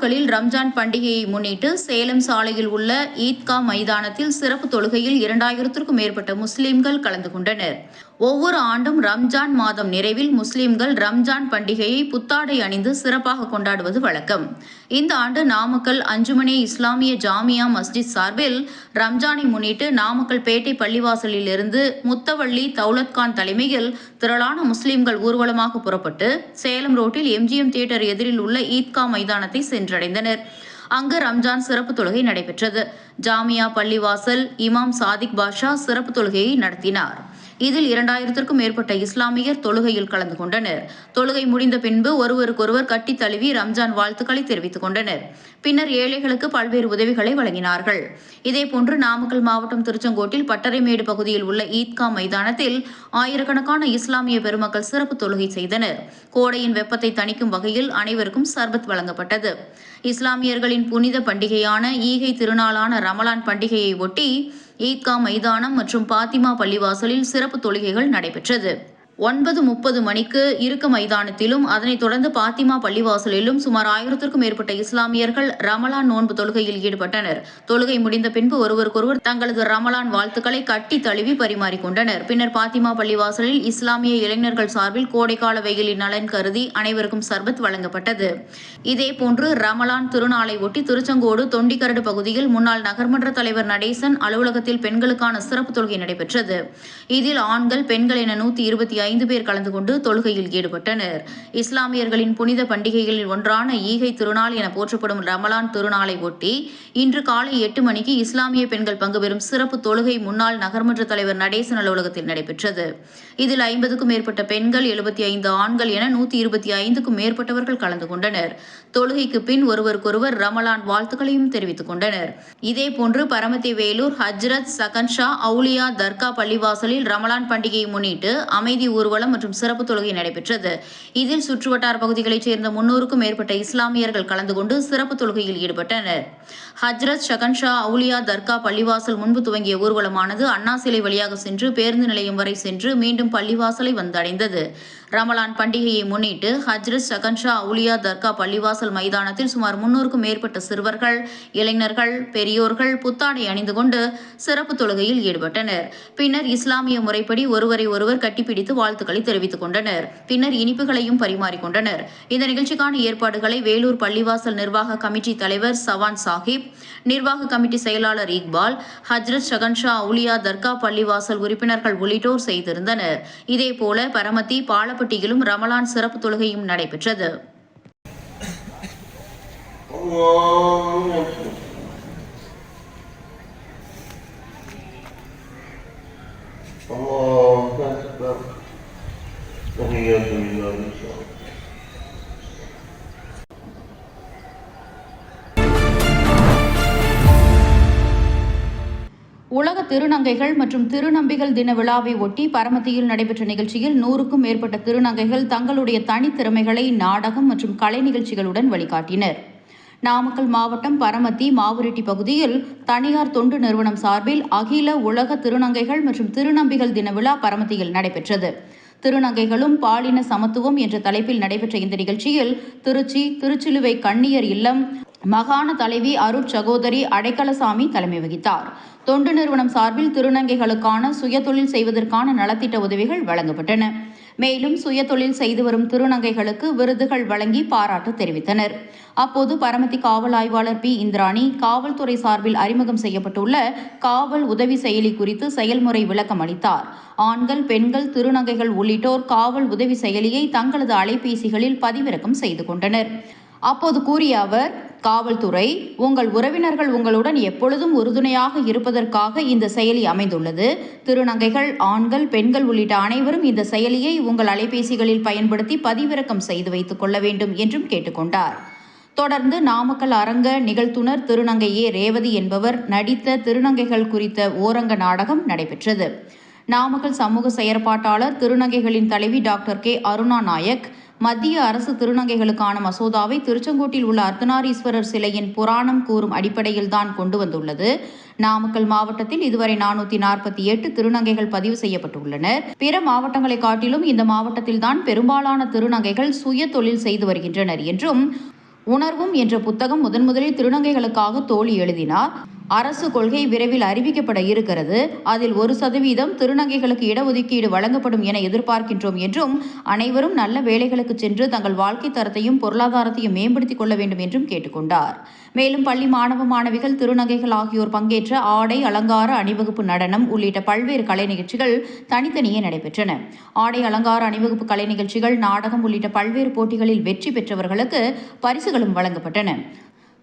நாமக்கலில் ரம்ஜான் பண்டிகையை முன்னிட்டு சேலம் சாலையில் உள்ள ஈத்கா மைதானத்தில் சிறப்பு தொழுகையில் இரண்டாயிரத்திற்கும் மேற்பட்ட முஸ்லிம்கள் கலந்து கொண்டனர். ஒவ்வொரு ஆண்டும் ரம்ஜான் மாதம் நிறைவில் முஸ்லிம்கள் ரம்ஜான் பண்டிகையை புத்தாடை அணிந்து சிறப்பாக கொண்டாடுவது வழக்கம். இந்த ஆண்டு நாமக்கல் அஞ்சுமனே இஸ்லாமிய ஜாமியா மஸ்ஜித் சார்பில் ரம்ஜானை முன்னிட்டு நாமக்கல் பேட்டை பள்ளிவாசலில் இருந்து முத்தவள்ளி தௌலத்கான் தலைமையில் திரளான முஸ்லிம்கள் ஊர்வலமாக புறப்பட்டு சேலம் ரோட்டில் எம்ஜிஎம் தியேட்டர் எதிரில் உள்ள ஈத்கா மைதானத்தை சென்றடைந்தனர். அங்கு ரம்ஜான் சிறப்பு தொழுகை நடைபெற்றது. ஜாமியா பள்ளிவாசல் இமாம் சாதிக் பாஷா சிறப்பு தொழுகையை நடத்தினார். இதில் இரண்டாயிரத்திற்கும் மேற்பட்ட இஸ்லாமியர் தொழுகையில் கலந்து கொண்டனர். தொழுகை முடிந்த பின்பு ஒருவருக்கொருவர் கட்டித் தழுவி ரம்ஜான் வாழ்த்துக்களை தெரிவித்துக் கொண்டனர். பின்னர் ஏழைகளுக்கு பல்வேறு உதவிகளை வழங்கினார்கள். இதேபோன்று நாமக்கல் மாவட்டம் திருச்செங்கோட்டில் பட்டறைமேடு பகுதியில் உள்ள ஈத்கா மைதானத்தில் ஆயிரக்கணக்கான இஸ்லாமிய பெருமக்கள் சிறப்பு தொழுகை செய்தனர். கோடையின் வெப்பத்தை தணிக்கும் வகையில் அனைவருக்கும் சர்பத் வழங்கப்பட்டது. இஸ்லாமியர்களின் புனித பண்டிகையான ஈகை திருநாளான ரமலான் பண்டிகையை ஒட்டி ஈத்கா மைதானம் மற்றும் பாத்திமா பள்ளிவாசலில் சிறப்பு தொழுகைகள் நடைபெற்றது. ஒன்பது முப்பது மணிக்கு இருக்க மைதானத்திலும் அதனைத் தொடர்ந்து பாத்திமா பள்ளிவாசலிலும் சுமார் ஆயிரத்திற்கும் மேற்பட்ட இஸ்லாமியர்கள் ரமலான் நோன்பு தொழுகையில் ஈடுபட்டனர். தொழுகை முடிந்த பின்பு ஒருவருக்கொருவர் தங்களது ரமலான் வாழ்த்துக்களை கட்டி தழுவி பரிமாறிக்கொண்டனர். பின்னர் பாத்திமா பள்ளிவாசலில் இஸ்லாமிய இளைஞர்கள் சார்பில் கோடைக்கால வெயிலின் நலன் கருதி அனைவருக்கும் சர்பத் வழங்கப்பட்டது. இதேபோன்று ரமலான் திருநாளை ஒட்டி திருச்செங்கோடு தொண்டிக்கரடு பகுதியில் முன்னாள் நகர்மன்ற தலைவர் நடேசன் அலுவலகத்தில் பெண்களுக்கான சிறப்பு தொழுகை நடைபெற்றது. இதில் ஆண்கள் பெண்கள் என நூத்தி இருபத்தி ஐந்து பேர் கலந்து கொண்டு தொழுகையில் ஈடுபட்டனர். இஸ்லாமியர்களின் புனித பண்டிகைகளில் ஒன்றான ஈகை திருநாள் என போற்றப்படும் ரமலான் திருநாளை ஒட்டி இன்று காலை எட்டு மணிக்கு இஸ்லாமிய பெண்கள் பங்கு பெறும் சிறப்பு தொழுகை முன்னாள் நகர்மன்ற தலைவர் நடேசன் அலுவலகத்தில் நடைபெற்றது. இதில் ஐம்பதுக்கும் மேற்பட்ட பெண்கள் எழுபத்தி ஐந்து ஆண்கள் என நூத்தி இருபத்தி ஐந்துக்கும் மேற்பட்டவர்கள் கலந்து கொண்டனர். தொழுகைக்கு பின் ஒருவருக்கொருவர் ரமலான் வாழ்த்துக்களையும் தெரிவித்துக் கொண்டனர். இதேபோன்று பரமத்தி வேலூர் ஹஜ்ரத் சகன்ஷா அவுலியா தர்கா பள்ளிவாசலில் ரமலான் பண்டிகையை முன்னிட்டு அமைதி ஊர்வலம் மற்றும் சிறப்பு தொழுகை நடைபெற்றது. இதில் சுற்றுவட்டார பகுதிகளைச் சேர்ந்த முன்னூறுக்கும் மேற்பட்ட இஸ்லாமியர்கள் கலந்து கொண்டு சிறப்பு தொழுகையில் ஈடுபட்டனர். ஹஜ்ரத் ஷகன்ஷா அவுலியா தர்கா பள்ளிவாசல் முன்பு துவங்கிய ஊர்வலமானது அண்ணா சிலை வழியாக சென்று பேருந்து நிலையம் வரை சென்று மீண்டும் பள்ளிவாசலை வந்தடைந்தது. ரமலான் பண்டிகையை முன்னிட்டு ஹஜ்ரத் ஷகன்ஷா அவுலியா தர்கா பள்ளிவாசல் மைதானத்தில் சுமார் முன்னூறுக்கும் மேற்பட்ட சிறுவர்கள் இளைஞர்கள் பெரியோர்கள் புத்தாடை அணிந்து கொண்டு சிறப்பு தொழுகையில் ஈடுபட்டனர். பின்னர் இஸ்லாமிய முறைப்படி ஒருவரை ஒருவர் கட்டிப்பிடித்து வாழ்த்துக்களை தெரிவித்துக் கொண்டனர். பின்னர் இனிப்புகளையும் பரிமாறிக்கொண்டனர் இந்த நிகழ்ச்சிக்கான ஏற்பாடுகளை வேலூர் பள்ளிவாசல் நிர்வாக கமிட்டி தலைவர் சவான் சாஹிப் நிர்வாக கமிட்டி செயலாளர் இக்பால் ஹஜ்ரத் ஷகன்ஷா அவுலியா தர்கா பள்ளிவாசல் உறுப்பினர்கள் உள்ளிட்டோர் செய்திருந்தனர். இதேபோல பரமத்தி பாலப்பட்டியிலும் ரமலான் சிறப்பு தொழுகையும் நடைபெற்றது الله أكبر الله أكبر تحية لله إن شاء الله உலக திருநங்கைகள் மற்றும் திருநம்பிகள் தின விழாவை ஒட்டி பரமத்தியில் நடைபெற்ற நிகழ்ச்சியில் நூறுக்கும் மேற்பட்ட திருநங்கைகள் தங்களுடைய தனித்திறமைகளை நாடகம் மற்றும் கலை நிகழ்ச்சிகளுடன் வழிகாட்டினர். நாமக்கல் மாவட்டம் பரமத்தி மாவுரெட்டி பகுதியில் தனியார் தொண்டு நிறுவனம் சார்பில் அகில உலக திருநங்கைகள் மற்றும் திருநம்பிகள் தின விழா பரமத்தியில் நடைபெற்றது. திருநங்கைகளும் பாலின சமத்துவம் என்ற தலைப்பில் நடைபெற்ற இந்த நிகழ்ச்சியில் திருச்சி திருச்சிலுவை கண்ணியர் இல்லம் மகாண தலைவி அருட் சகோதரி அடைக்கலசாமி தலைமை வகித்தார். தொண்டு நிறுவனம் சார்பில் திருநங்கைகளுக்கான சுயதொழில் செய்வதற்கான நலத்திட்ட உதவிகள் வழங்கப்பட்டன. மேலும் சுயதொழில் செய்து வரும் திருநங்கைகளுக்கு விருதுகள் வழங்கி பாராட்டு தெரிவித்தனர். அப்போது பரமத்தி காவல் ஆய்வாளர் பி. இந்திராணி காவல்துறை சார்பில் அறிமுகம் செய்யப்பட்டுள்ள காவல் உதவி செயலி குறித்து செயல்முறை விளக்கம் அளித்தார். ஆண்கள் பெண்கள் திருநங்கைகள் உள்ளிட்டோர் காவல் உதவி செயலியை தங்களது அலைபேசிகளில் பதிவிறக்கம் செய்து கொண்டனர். அப்போது கூறிய அவர் காவல்துறை உங்கள் உறவினர்கள் உங்களுடன் எப்பொழுதும் உறுதுணையாக இருப்பதற்காக இந்த செயலி அமைந்துள்ளது. திருநங்கைகள் ஆண்கள் பெண்கள் உள்ளிட்ட அனைவரும் இந்த செயலியை உங்கள் அலைபேசிகளில் பயன்படுத்தி பதிவிறக்கம் செய்து வைத்துக் கொள்ள வேண்டும் என்றும் கேட்டுக்கொண்டார். தொடர்ந்து நாமக்கல் அரங்க நிகழ்த்துனர் திருநங்கை ஏ. ரேவதி என்பவர் நடித்த திருநங்கைகள் குறித்த ஓரங்க நாடகம் நடைபெற்றது. நாமக்கல் சமூக செயற்பாட்டாளர் திருநங்கைகளின் தலைவி டாக்டர் கே. அருணா நாயக் மத்திய அரசு திருநங்கைகளுக்கான மசோதாவை திருச்செங்கோட்டில் உள்ள அர்த்தநாரீஸ்வரர் சிலையின் புராணம் கூறும் அடிப்படையில் தான் கொண்டு வந்துள்ளது. நாமக்கல் மாவட்டத்தில் இதுவரை நானூத்தி நாற்பத்தி எட்டு திருநங்கைகள் பதிவு செய்யப்பட்டுள்ளனர். பிற மாவட்டங்களை காட்டிலும் இந்த மாவட்டத்தில்தான் பெரும்பாலான திருநங்கைகள் சுய தொழில் செய்து வருகின்றனர் என்றும் உணர்வும் என்ற புத்தகம் முதன் முதலில் திருநங்கைகளுக்காக தோழி எழுதினார். அரசு கொள்கை விரைவில் அறிவிக்கப்பட இருக்கிறது. அதில் ஒரு சதவீதம் திருநங்கைகளுக்கு இடஒதுக்கீடு வழங்கப்படும் என எதிர்பார்க்கின்றோம் என்றும் அனைவரும் நல்ல வேலைகளுக்கு சென்று தங்கள் வாழ்க்கை தரத்தையும் பொருளாதாரத்தையும் மேம்படுத்திக் கொள்ள வேண்டும் என்றும் கேட்டுக்கொண்டார். மேலும் பள்ளி மாணவ மாணவிகள் திருநங்கைகள் ஆகியோர் பங்கேற்ற ஆடை அலங்கார அணிவகுப்பு நடனம் உள்ளிட்ட பல்வேறு கலை நிகழ்ச்சிகள் தனித்தனியே நடைபெற்றன. ஆடை அலங்கார அணிவகுப்பு கலை நிகழ்ச்சிகள் நாடகம் உள்ளிட்ட பல்வேறு போட்டிகளில் வெற்றி பெற்றவர்களுக்கு பரிசுகளும் வழங்கப்பட்டன.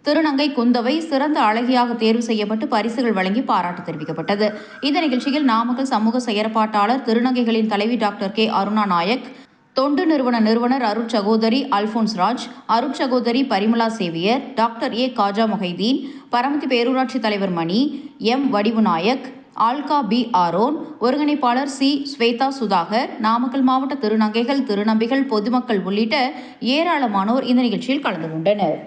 திருநங்கை குந்தவை சிறந்த அழகியாக தேர்வு செய்யப்பட்டு பரிசுகள் வழங்கி பாராட்டு தெரிவிக்கப்பட்டது. இந்த நிகழ்ச்சியில் நாமக்கல் சமூக செயற்பாட்டாளர் திருநங்கைகளின் தலைவி டாக்டர் கே. அருணா நாயக் தொண்டு நிறுவன நிறுவனர் அருட் சகோதரி அல்போன்ஸ் ராஜ் அருட் சகோதரி பரிமலா சேவியர் டாக்டர் ஏ காஜா மொஹைதீன் பரமத்தி பேரூராட்சி தலைவர் மணி எம் வடிவுநாயக் ஆல்கா பி ஆரோன் ஒருங்கிணைப்பாளர் சி ஸ்வேதா சுதாகர் நாமக்கல் மாவட்ட திருநங்கைகள் திருநம்பிகள் பொதுமக்கள் உள்ளிட்ட ஏராளமானோர் இந்த நிகழ்ச்சியில் கலந்து கொண்டனர்.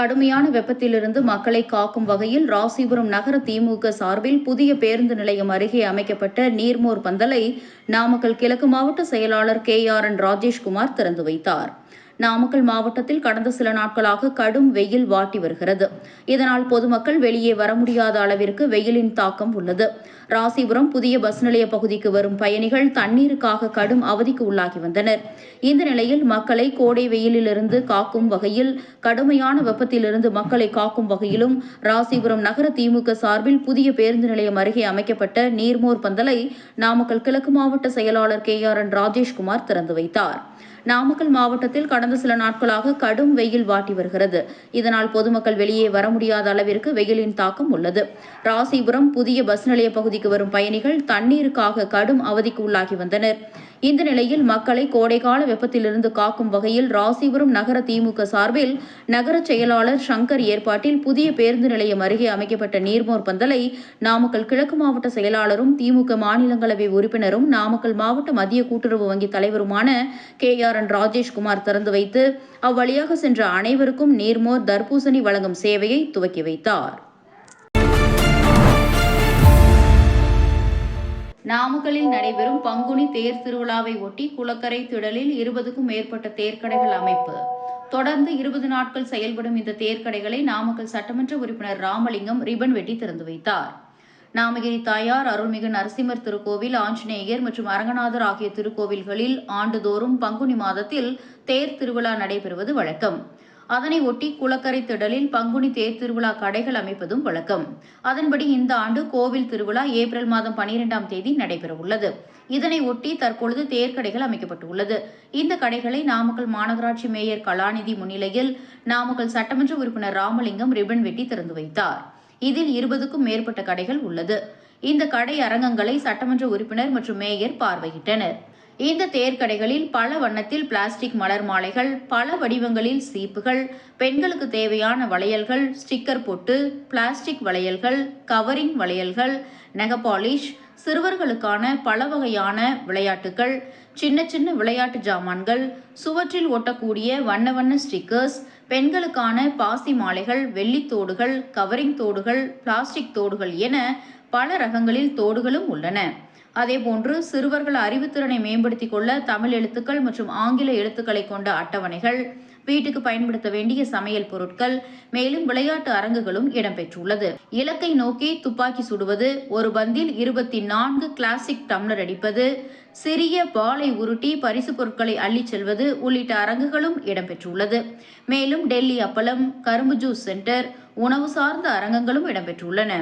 கடுமையான வெப்பத்திலிருந்து மக்களை காக்கும் வகையில் ராசிபுரம் நகர திமுக சார்பில் புதிய பேருந்து நிலையம் அருகே அமைக்கப்பட்ட நீர்மோர் பந்தலை நாமக்கல் கிழக்கு மாவட்ட செயலாளர் கே ஆர் என் ராஜேஷ்குமார் திறந்து வைத்தார். நாமக்கல் மாவட்டத்தில் கடந்த சில நாட்களாக கடும் வெயில் வாட்டி வருகிறது. இதனால் பொதுமக்கள் வெளியே வர முடியாத அளவிற்கு வெயிலின் தாக்கம் உள்ளது. ராசிபுரம் புதிய பஸ் நிலைய பகுதிக்கு வரும் பயணிகள் தண்ணீருக்காக கடும் அவதிக்கு உள்ளாகி வந்தனர். இந்த நிலையில் மக்களை கோடை வெயிலிலிருந்து காக்கும் வகையில் கடுமையான வெப்பத்திலிருந்து மக்களை காக்கும் வகையிலும் ராசிபுரம் நகர திமுக சார்பில் புதிய பேருந்து நிலையம் அருகே அமைக்கப்பட்ட நீர்மோர் பந்தலை நாமக்கல் கிழக்கு மாவட்ட செயலாளர் கே ஆர் என் ராஜேஷ்குமார் திறந்து வைத்தார். நாமக்கல் மாவட்டத்தில் கடந்த சில நாட்களாக கடும் வெயில் வாட்டி வருகிறது. இதனால் பொதுமக்கள் வெளியே வர முடியாத அளவிற்கு வெயிலின் தாக்கம் உள்ளது. ராசிபுரம் புதிய பஸ் நிலைய பகுதிக்கு வரும் பயணிகள் தண்ணீருக்காக கடும் அவதிக்கு உள்ளாகி வந்தனர். இந்த நிலையில் மக்களை கோடைகால வெப்பத்திலிருந்து காக்கும் வகையில் ராசிபுரம் நகர திமுக சார்பில் நகர செயலாளர் சங்கர் ஏற்பாட்டில் புதிய பேருந்து நிலையம் அருகே அமைக்கப்பட்ட நீர்மோர் பந்தலை நாமக்கல் கிழக்கு மாவட்ட செயலாளரும் திமுக மாநிலங்களவை உறுப்பினரும் நாமக்கல் மாவட்ட மத்திய கூட்டுறவு வங்கி தலைவருமான கே ஆர் என் ராஜேஷ்குமார் திறந்து வைத்து அவ்வழியாக சென்ற அனைவருக்கும் நீர்மோர் தர்பூசணி வழங்கும் சேவையை துவக்கி வைத்தார். நாமக்கலில் நடைபெறும் பங்குனி தேர் திருவிழாவை ஒட்டி குளக்கரை திடலில் இருபதுக்கும் மேற்பட்ட தேர்க்கடைகள் அமைப்பு. தொடர்ந்து இருபது நாட்கள் செயல்படும் இந்த தேர்க்கடைகளை நாமக்கல் சட்டமன்ற உறுப்பினர் ராமலிங்கம் ரிபன் வெட்டி திறந்து வைத்தார். நாமகிரி தாயார் அருள்மிகு நரசிம்மர் திருக்கோவில் ஆஞ்சநேயர் மற்றும் அரங்கநாதர் ஆகிய திருக்கோவில்களில் ஆண்டுதோறும் பங்குனி மாதத்தில் தேர் திருவிழா நடைபெறுவது வழக்கம். அதனை ஒட்டி குளக்கரை திடலில் பங்குனி தேர் திருவிழா கடைகள் அமைப்பதும் வழக்கம். அதன்படி இந்த ஆண்டு கோவில் திருவிழா ஏப்ரல் மாதம் பனிரெண்டாம் தேதி நடைபெறவுள்ளது. இதனை ஒட்டி தற்பொழுது தேர்க்கடைகள் அமைக்கப்பட்டுள்ளது. இந்த கடைகளை நாமக்கல் மாநகராட்சி மேயர் கலாநிதி முன்னிலையில் நாமக்கல் சட்டமன்ற உறுப்பினர் ராமலிங்கம் ரிபன் வெட்டி திறந்து வைத்தார். இதில் இருபதுக்கும் மேற்பட்ட கடைகள் உள்ளது. இந்த கடை அரங்கங்களை சட்டமன்ற உறுப்பினர் மற்றும் மேயர் பார்வையிட்டனர். இந்த தேர்க்கடைகளில் பல வண்ணத்தில் பிளாஸ்டிக் மலர் மாலைகள் பல வடிவங்களில் சீப்புகள் பெண்களுக்கு தேவையான வளையல்கள் ஸ்டிக்கர் பொட்டு பிளாஸ்டிக் வளையல்கள் கவரிங் வளையல்கள் நெகபாலிஷ் சிறுவர்களுக்கான பல வகையான விளையாட்டுகள் சின்ன சின்ன விளையாட்டு ஜாமான்கள் சுவற்றில் ஒட்டக்கூடிய வண்ண வண்ண ஸ்டிக்கர்ஸ் பெண்களுக்கான பாசி மாலைகள் வெள்ளித் தோடுகள் கவரிங் தோடுகள் பிளாஸ்டிக் தோடுகள் என பல ரகங்களில் தோடுகளும் உள்ளன. அதேபோன்று சிறுவர்கள் அறிவுத்திறனை மேம்படுத்திக் கொள்ள தமிழ் எழுத்துக்கள் மற்றும் ஆங்கில எழுத்துக்களை கொண்ட அட்டவணைகள் வீட்டுக்கு பயன்படுத்த வேண்டிய சமையல் பொருட்கள் மேலும் விளையாட்டு அரங்குகளும் இடம்பெற்றுள்ளது. இலக்கை நோக்கி துப்பாக்கி சுடுவது ஒரு பந்தில் இருபத்தி நான்கு கிளாசிக் டம்ளர் அடிப்பது சிறிய பாலை உருட்டி பரிசு பொருட்களை அள்ளிச் செல்வது உள்ளிட்ட அரங்குகளும் இடம்பெற்றுள்ளது. மேலும் டெல்லி அப்பளம் கரும்பு ஜூஸ் சென்டர் உணவு சார்ந்த அரங்கங்களும் இடம்பெற்றுள்ளன.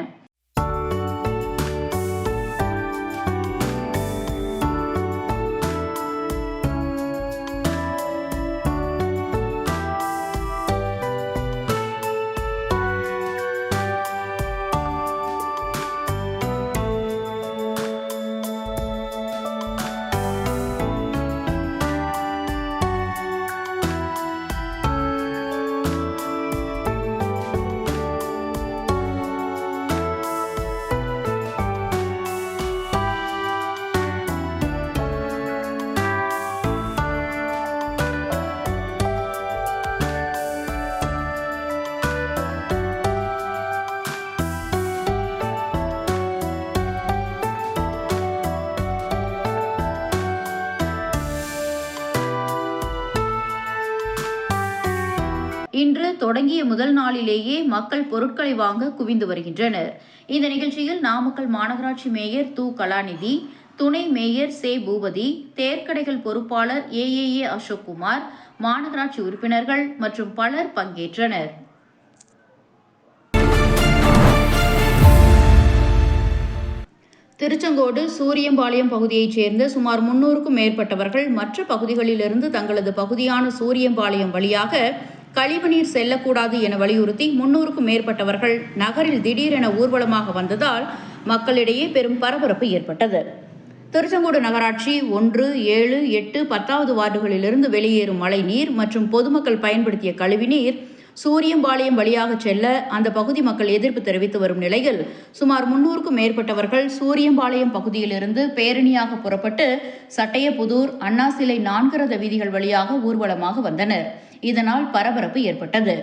இன்று தொடங்கிய முதல் நாளிலேயே மக்கள் பொருட்களை வாங்க குவிந்து வருகின்றனர். இந்த நிகழ்ச்சியில் நாமக்கல் மாநகராட்சி மேயர் து. கலாநிதி துணை மேயர் சே. பூபதி தேர்க்கடைகள் பொறுப்பாளர் ஏஏஏ அசோக்குமார் மாநகராட்சி உறுப்பினர்கள் மற்றும் பலர் பங்கேற்றனர். திருச்செங்கோடு சூரியம்பாளையம் பகுதியைச் சேர்ந்த சுமார் முன்னூறுக்கும் மேற்பட்டவர்கள் மற்ற பகுதிகளிலிருந்து தங்களது பகுதியான சூரியம்பாளையம் வழியாக கழிவுநீர் செல்லக்கூடாது என வலியுறுத்தி முன்னூறுக்கும் மேற்பட்டவர்கள் நகரில் திடீரென ஊர்வலமாக வந்ததால் மக்களிடையே பெரும் பரபரப்பு ஏற்பட்டது. திருச்செங்கோடு நகராட்சி ஒன்று ஏழு எட்டு பத்தாவது வார்டுகளிலிருந்து வெளியேறும் மழைநீர் மற்றும் பொதுமக்கள் பயன்படுத்திய கழிவுநீர் சூரியம்பாளையம் வழியாக செல்ல அந்த பகுதி மக்கள் எதிர்ப்பு தெரிவித்து வரும் நிலையில் சுமார் முன்னூறுக்கும் மேற்பட்டவர்கள் சூரியம்பாளையம் பகுதியிலிருந்து பேரணியாக புறப்பட்டு சட்டையபுதூர் அண்ணா சிலை நான்கு ரத வீதிகள் வழியாக ஊர்வலமாக வந்தனர். இதனால் பரபரப்பு ஏற்பட்டது.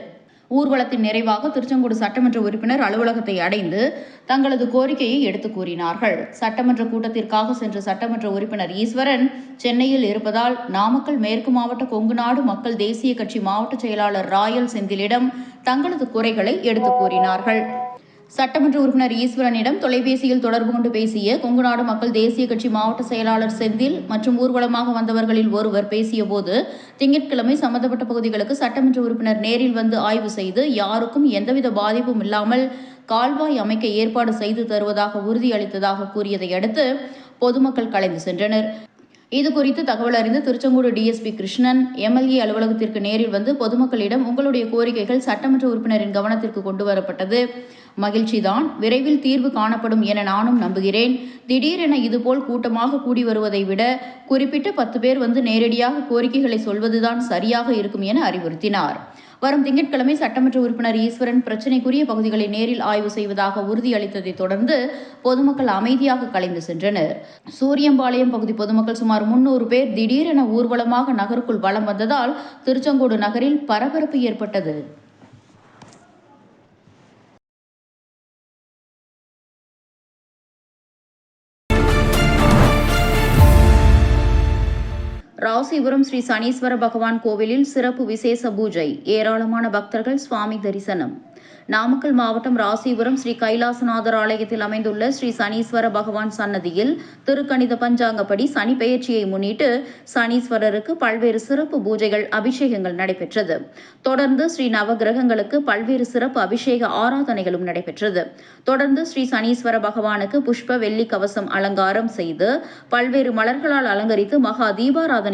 ஊர்வலத்தின் நிறைவாக திருச்செங்கோடு சட்டமன்ற உறுப்பினர் அலுவலகத்தை அடைந்து தங்களது கோரிக்கையை எடுத்துக் கூறினார்கள். சட்டமன்ற கூட்டத்திற்காக சென்ற சட்டமன்ற உறுப்பினர் ஈஸ்வரன் சென்னையில் இருப்பதால் நாமக்கல் மேற்கு மாவட்ட கொங்குநாடு மக்கள் தேசிய கட்சி மாவட்ட செயலாளர் ராயல் செந்திலிடம் தங்களது குறைகளை எடுத்துக் கூறினார்கள். சட்டமன்ற உறுப்பினர் ஈஸ்வரனிடம் தொலைபேசியில் தொடர்பு கொண்டு பேசிய கொங்குநாடு மக்கள் தேசிய கட்சி மாவட்ட செயலாளர் செந்தில் மற்றும் ஊர்வலமாக வந்தவர்களில் ஒருவர் பேசியபோது திங்கட்கிழமை சம்பந்தப்பட்ட பகுதிகளுக்கு சட்டமன்ற உறுப்பினர் நேரில் வந்து ஆய்வு செய்து யாருக்கும் எந்தவித பாதிப்பும் இல்லாமல் கால்வாய் அமைக்க ஏற்பாடு செய்து தருவதாக உறுதியளித்ததாக கூறியதை அடுத்து பொதுமக்கள் கலைந்து சென்றனர். இது குறித்து தகவல் அறிந்து திருச்செங்கோடு டிஎஸ்பி கிருஷ்ணன் எம்எல்ஏ அலுவலகத்திற்கு நேரில் வந்து பொதுமக்களிடம் உங்களுடைய கோரிக்கைகள் சட்டமன்ற உறுப்பினரின் கவனத்திற்கு கொண்டு வரப்பட்டது. மகிழ்ச்சிதான். விரைவில் தீர்வு காணப்படும் என நானும் நம்புகிறேன். திடீரென இதுபோல் கூட்டமாக கூடி வருவதை விட குறிப்பிட்ட பத்து பேர் வந்து நேரடியாக கோரிக்கைகளை சொல்வதுதான் சரியாக இருக்கும் என அறிவுறுத்தினார். வரும் திங்கட்கிழமை சட்டமன்ற உறுப்பினர் ஈஸ்வரன் பிரச்சினைக்குரிய பகுதிகளை நேரில் ஆய்வு செய்வதாக உறுதியளித்ததை தொடர்ந்து பொதுமக்கள் அமைதியாக கலைந்து சென்றனர். சூரியம்பாளையம் பகுதி பொதுமக்கள் சுமார் முன்னூறு பேர் திடீரென ஊர்வலமாக நகருக்குள் வலம் வந்ததால் திருச்செங்கோடு நகரில் பரபரப்பு ஏற்பட்டது. ராசிபுரம் ஸ்ரீ சனீஸ்வர பகவான் கோவிலில் சிறப்பு விசேஷ பூஜை. ஏராளமான பக்தர்கள் சுவாமி தரிசனம். நாமக்கல் மாவட்டம் ராசிபுரம் ஸ்ரீ கைலாசநாதர் ஆலயத்தில் அமைந்துள்ள ஸ்ரீ சனீஸ்வர பகவான் சன்னதியில் திருக்கணித பஞ்சாங்கப்படி சனி பெயர்ச்சியை முன்னிட்டு சனீஸ்வரருக்கு பல்வேறு சிறப்பு பூஜைகள் அபிஷேகங்கள் நடைபெற்றது. தொடர்ந்து ஸ்ரீ நவகிரகங்களுக்கு பல்வேறு சிறப்பு அபிஷேக ஆராதனைகளும் நடைபெற்றது. தொடர்ந்து ஸ்ரீ சனீஸ்வர பகவானுக்கு புஷ்ப வெள்ளி கவசம் அலங்காரம் செய்து பல்வேறு மலர்களால் அலங்கரித்து மகா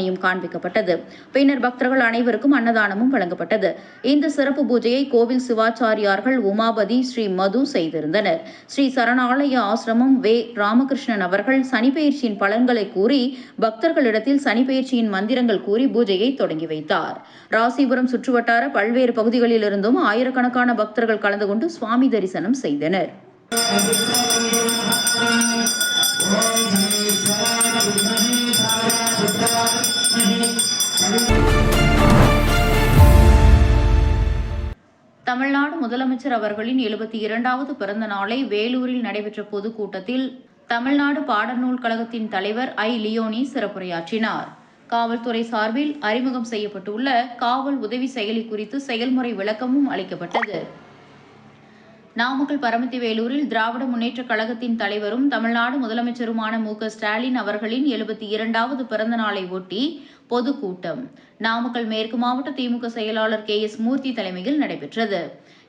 பணியும் காண்பிக்கப்பட்டது. பின்னர் பக்தர்கள் அனைவருக்கும் அன்னதானமும் வழங்கப்பட்டது. இந்த சிறப்பு பூஜையை கோவில் சிவாச்சாரியார்கள் உமாபதி ஸ்ரீ மது செய்திருந்தனர். ஸ்ரீ சரணாலய ஆசிரமம் வே. ராமகிருஷ்ணன் அவர்கள் சனிப்பெயர்ச்சியின் பலன்களை கூறி பக்தர்களிடத்தில் சனிப்பெயர்ச்சியின் மந்திரங்கள் கூறி பூஜையை தொடங்கி வைத்தார். ராசிபுரம் சுற்றுவட்டார பல்வேறு பகுதிகளிலிருந்தும் ஆயிரக்கணக்கான பக்தர்கள் கலந்து கொண்டு சுவாமி தரிசனம் செய்தனர். தமிழ்நாடு முதலமைச்சர் அவர்களின் எழுபத்தி இரண்டாவது பிறந்த நாளை வேலூரில் நடைபெற்ற பொதுக்கூட்டத்தில் தமிழ்நாடு பாடநூல் கழகத்தின் தலைவர் ஐ. லியோனி சிறப்புரையாற்றினார். காவல்துறை சார்பில் அறிமுகம் செய்யப்பட்டுள்ள காவல் உதவி செயலி குறித்து செயல்முறை விளக்கமும் அளிக்கப்பட்டது. நாமக்கல் பரமத்தி வேலூரில் திராவிட முன்னேற்றக் கழகத்தின் தலைவரும் தமிழ்நாடு முதலமைச்சருமான மு. ஸ்டாலின் அவர்களின் எழுபத்தி இரண்டாவது பிறந்த நாளை ஒட்டி பொதுக்கூட்டம். நாமக்கல் மேற்கு மாவட்ட திமுக செயலாளர் கே. எஸ். மூர்த்தி தலைமையில் நடைபெற்றது.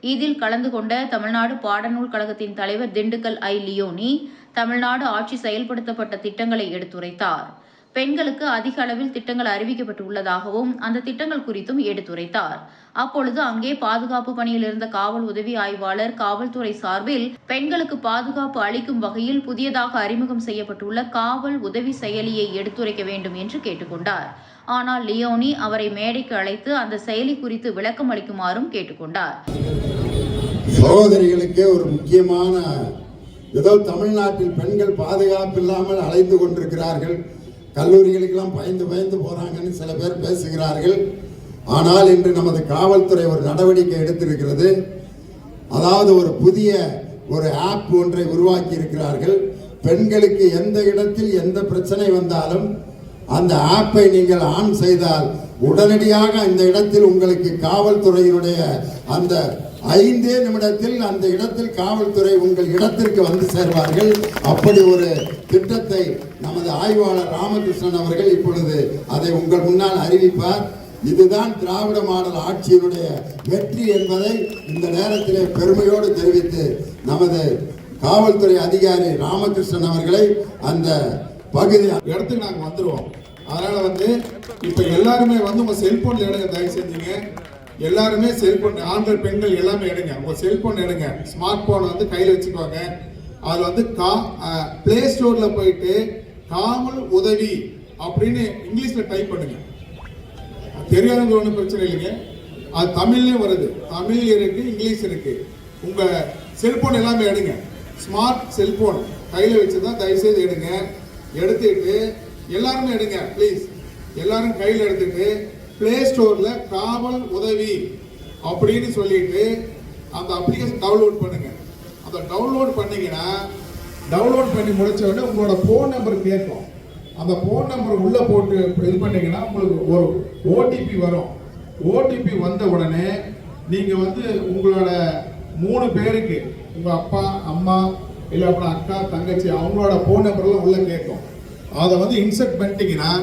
இதில் கலந்து கொண்ட தமிழ்நாடு பாடநூல் கழகத்தின் தலைவர் திண்டுக்கல் ஐ. லியோனி தமிழ்நாடு ஆட்சி செயல்படுத்தப்பட்ட திட்டங்களை எடுத்துரைத்தார். பெண்களுக்கு அதிக அளவில் திட்டங்கள் அறிவிக்கப்பட்டுள்ளதாகவும் அந்த திட்டங்கள் குறித்தும் எடுத்துரைத்தார். அப்பொழுது அங்கே பாதுகாப்பு பணியில் இருந்த காவல் உதவி ஆய்வாளர் காவல்துறை சார்பில் பெண்களுக்கு பாதுகாப்பு அளிக்கும் வகையில் புதியதாக அறிமுகம் செய்யப்பட்டுள்ள காவல் உதவி செயலியை எடுத்துரைக்க வேண்டும் என்று கேட்டுக்கொண்டார். ஆனால் லியோனி அவரை மேடைக்கு அழைத்து அந்த செயலி குறித்து விளக்கம் அளிக்குமாறும் கேட்டுக்கொண்டார். சகோதரிகளுக்கு ஒரு முக்கியமான ஏதோ தமிழ்நாட்டில் பெண்கள் பாதுகாப்பு இல்லாமல் அலைந்து கொண்டிருக்கிறார்கள். கல்லூரிகளுக்கெல்லாம் பயந்து பயந்து போறாங்கன்னு சில பேர் பேசுகிறார்கள். ஆனால் இன்று நமது காவல்துறை ஒரு நடவடிக்கை எடுத்திருக்கிறது. அதாவது ஒரு புதிய ஒரு ஆப் ஒன்றை உருவாக்கி இருக்கிறார்கள். பெண்களுக்கு எந்த இடத்தில் எந்த பிரச்சனை வந்தாலும் அந்த ஆப்பை நீங்கள் ஆன் செய்தால் உடனடியாக அந்த இடத்தில் உங்களுக்கு காவல்துறையினுடைய அந்த ஐந்தே நிமிடத்தில் அந்த இடத்தில் காவல்துறை உங்கள் இடத்திற்கு வந்து சேர்வார்கள். அப்படி ஒரு திட்டத்தை நமது ஆய்வாளர் ராமகிருஷ்ணன் அவர்கள் இப்பொழுது அதை உங்கள் முன்னால் அறிவிப்பார். இதுதான் திராவிட மாடல் ஆட்சியினுடைய வெற்றி என்பதை இந்த நேரத்திலே பெருமையோடு தெரிவித்து நமது காவல்துறை அதிகாரி ராமகிருஷ்ணன் அவர்களை அந்த பகுதி இடத்துக்கு நாங்கள் வந்துடுவோம் அதனால வந்து இப்போ எல்லாருமே வந்து உங்க செல்போன்ல எடுங்க தயவு செஞ்சீங்க. எல்லாருமே செல்போன் ஆண்கள் பெண்கள் எல்லாமே எடுங்க. உங்கள் செல்போன் எடுங்க. ஸ்மார்ட் போன் வந்து கையில் வச்சுக்கோங்க. அதில் வந்து கா பிளே ஸ்டோரில் போயிட்டு காவல் உதவி அப்படின்னு இங்கிலீஷில் டைப் பண்ணுங்க. தெரியாதவங்க ஒன்றும் பிரச்சனை இல்லைங்க. அது தமிழ்லேயும் வருது. தமிழ் இருக்குது இங்கிலீஷ் இருக்குது உங்கள் செல்போன் எல்லாமே எடுங்க. ஸ்மார்ட் செல்போன் கையில் வச்சு தான் தயவுசெய்து எடுங்க. எடுத்துக்கிட்டு எல்லாருமே எடுங்க ப்ளீஸ் எல்லாரும் கையில் எடுத்துகிட்டு ப்ளே ஸ்டோர்ல காவல் உதவி அப்படின்னு சொல்லிட்டு அந்த அப்ளிகேஷன் டவுன்லோட் பண்ணுங்க. அந்த டவுன்லோட் பண்ணீங்கன்னா டவுன்லோட் பண்ணி முடிச்ச உடனே உங்களோட ஃபோன் நம்பர் கேட்கும். அந்த ஃபோன் நம்பர் உள்ள போட்டு இது பண்ணீங்கன்னா உங்களுக்கு ஒரு ஓடிபி வரும். ஓடிபி வந்த உடனே நீங்க வந்து உங்களோட மூணு பேருக்கு உங்க அப்பா அம்மா இல்லை அப்புறம் அக்கா தங்கச்சி அவங்களோட ஃபோன் நம்பர்லாம் உள்ள கேட்கும். அதை வந்து இன்சர்ட் பண்ணிட்டீங்கன்னா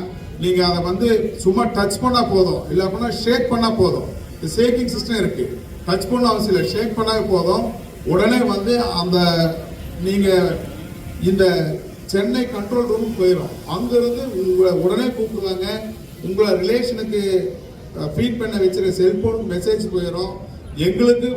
நீங்கள் அதை வந்து சும்மா டச் பண்ணால் போதும். இல்லை அப்படின்னா ஷேக் பண்ணால் போதும் ஷேக்கிங் சிஸ்டம் இருக்குது டச் பண்ண அவசியம் இல்லை. ஷேக் பண்ணாவே போதும். உடனே வந்து அந்த நீங்கள் இந்த சென்னை கண்ட்ரோல் ரூம் போயிடும் அங்கேருந்து உங்களை உடனே கூப்பிடுவாங்க. உங்களை ரிலேஷனுக்கு ஃபீட் பண்ண வச்சுருக்க செல்ஃபோன் மெசேஜ் போயிடும் எங்களுக்கு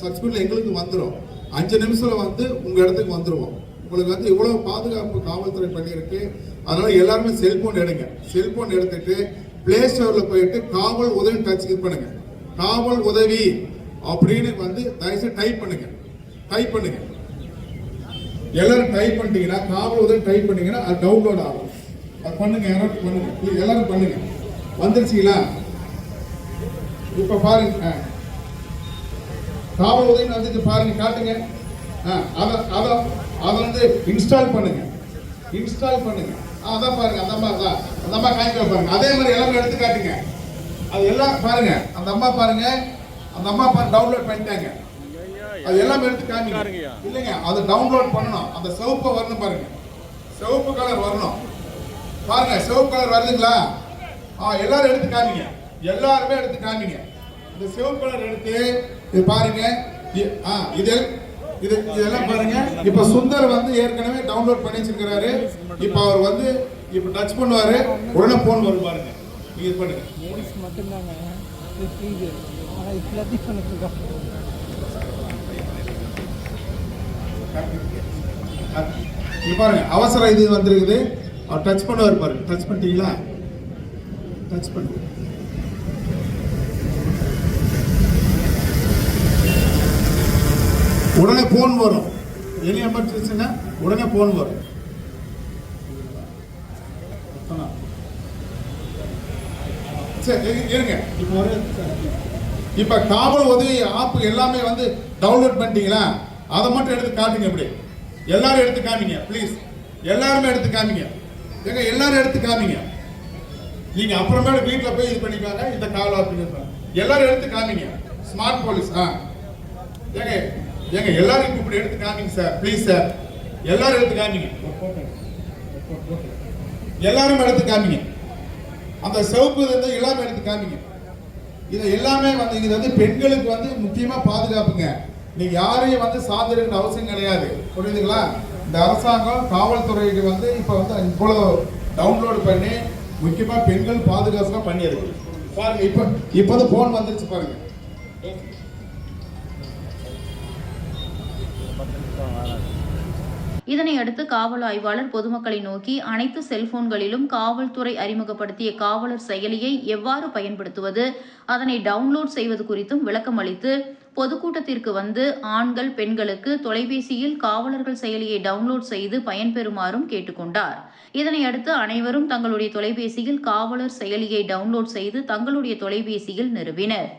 சர்ச் பண்ண எங்களுக்கு வந்துடும் அஞ்சு நிமிஷத்தில் வந்து உங்கள் இடத்துக்கு வந்துடுவோம் உங்களுக்கு வந்து இவ்வளவு பாதுகாப்பு காவல்துறை பண்ணியிருக்கு. அதனால எல்லாருமே செல்போன் எடுங்க. செல்போன் எடுத்துட்டு பிளே ஸ்டோர்ல போயிட்டு காவல் உதவி டச் இது பண்ணுங்க. காவல் உதவி அப்படின்னு வந்து தயவுசெய்து டைப் பண்ணுங்க. டைப் பண்ணுங்க. எல்லாரும் டைப் பண்ணிட்டீங்கன்னா காவல் உதவி டைப் பண்ணீங்கன்னா அது டவுன்லோட் ஆகும். அது பண்ணுங்க யாரும் பண்ணுங்க. எல்லாரும் பண்ணுங்க. வந்துருச்சுங்களா? இப்ப பாருங்க ஆ. காவல் உதவி வந்துட்டு பாருங்க காட்டுங்க. ஆ, அதான் அதான் அதை வந்து இன்ஸ்டால் பண்ணுங்க. இன்ஸ்டால் பண்ணுங்க. ஆ, அதான் பாருங்க அந்த அம்மா தான் அந்த அம்மா காய்க்க பாருங்க. அதே மாதிரி எல்லாமே எடுத்து காட்டுங்க. அது எல்லாம் பாருங்க. அந்த அம்மா பாருங்க. அந்த அம்மா பாருங்க டவுன்லோட் பண்ணிட்டாங்க. அது எல்லாம் எடுத்து காமிங்க. இல்லைங்க அது டவுன்லோட் பண்ணணும். அந்த சிவப்பு வரணும் பாருங்க. சிவப்பு கலர் வரணும். பாருங்க சிவப்பு கலர் வருதுங்களா? ஆ எல்லாரும் எடுத்து காமிங்க. எல்லாருமே எடுத்து காமிங்க. இந்த சிவப்பு கலர் எடுத்து இது பாருங்க. ஆ இது இது இதெல்லாம் பாருங்க. இப்ப சுந்தர் வந்து ஏற்கனவே டவுன்லோட் பண்ணி வச்சிருக்கிறாரு. இப்ப அவர் வந்து இப்ப டச் பண்ணுவாரு. உடனே போன் வரும் பாருங்க. நீங்க இது பண்ணுங்க. மட்டும்தாங்க. பாருங்க. அவசர இது வந்திருக்குது. அவர் டச் பண்ணுவார் பாருங்க. டச் பண்ணிட்டீங்களா? டச் பண்ணுங்க உடனே போன் வரும். எனி எமர்ஜென்சினா உடனே போன் வரும். சரி இரு- இருங்க. இப்போ ஒரு இப்ப காவல் உதவி ஆப் எல்லாமே வந்து டவுன்லோட் பண்ணிட்டீங்களா? அதை மட்டும் எடுத்து காட்டுங்க இப்படி. எல்லாரும் எடுத்து காமிங்க ப்ளீஸ் எல்லாருமே எடுத்து காமிங்க. ஏங்க எல்லாரும் எடுத்து காமிங்க. நீங்க அப்புறமேல வீட்ல போய் இது பண்ணிக்கோங்க இந்த காவல் ஆஃபீஸர் எல்லாரும் எடுத்து காமிங்க. ஸ்மார்ட் போலீஸ் ஆ. ஏங்க ஏங்க எல்லாரும் இப்படி எடுத்து காமிங்க சார் ப்ளீஸ் சார் எல்லாரும் எடுத்து காமிங்க. எல்லாரும் எடுத்து காமிங்க. அந்த சிவப்பு வந்து எல்லாமே எடுத்து காமிங்க. இதை எல்லாமே வந்து இது வந்து பெண்களுக்கு வந்து முக்கியமாக பாதுகாப்புங்க. நீங்க யாரையும் வந்து சார்ந்திருக்கிற அவசியம் கிடையாது. புரியுதுங்களா? இந்த அரசாங்கம் காவல்துறைக்கு வந்து இப்போ வந்து இவ்வளோ டவுன்லோடு பண்ணி முக்கியமாக பெண்கள் பாதுகாப்பாக பண்ணியிருக்கு. பாருங்க இப்போ இப்போ வந்து ஃபோன் வந்துருச்சு பாருங்க. இதனையடுத்து காவல் ஆய்வாளர் பொதுமக்களை நோக்கி அனைத்து செல்போன்களிலும் காவல்துறை அறிமுகப்படுத்திய காவலர் செயலியை எவ்வாறு பயன்படுத்துவது அதனை டவுன்லோட் செய்வது குறித்தும் விளக்கம் அளித்து பொதுக்கூட்டத்திற்கு வந்து ஆண்கள் பெண்களுக்கு தொலைபேசியில் காவலர்கள் செயலியை டவுன்லோட் செய்து பயன்பெறுமாறும் கேட்டுக்கொண்டார். இதனையடுத்து அனைவரும் தங்களுடைய தொலைபேசியில் காவலர் செயலியை டவுன்லோட் செய்து தங்களுடைய தொலைபேசியில் நிறுவினர்.